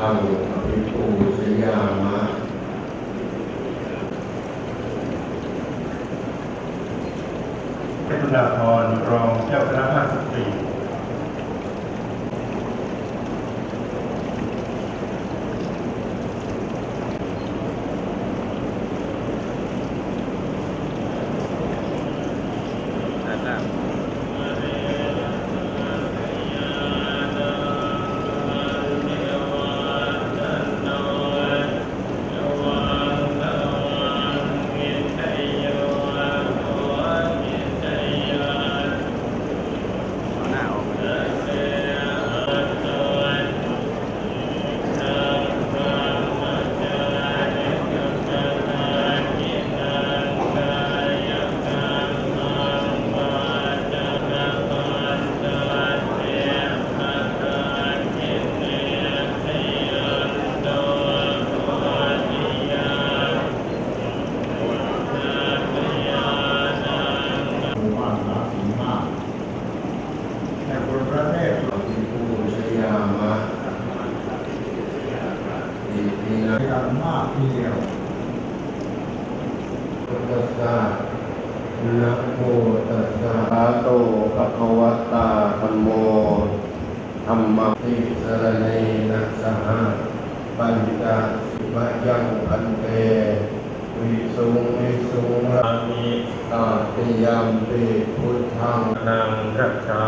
ขังอภิปูสยามะเป็นดาพรรองเจ้าคณะภาคสิบสี่ มากนะสีมากในคนพระเทพ อภิปูชยามะอิ ตินะกันมากทีเดียวพุทธัสสะนะโมตัสสะภะคะโตภะคะวะตาธัมโมธัมมังติสรณเนนะสหปัญจสิมยังพันเตวิสุงวิสุงรัอามิตาติยัมปิพุทธังนังรักษา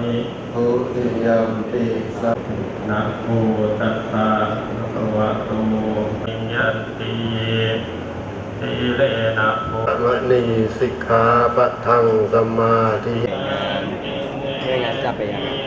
มิทุติยัมปิสัพนะโมตัสสะภะ ติสีเลนะโภมณีสิกขาปะทังสมาธิไม่งั้นจะไปยังไง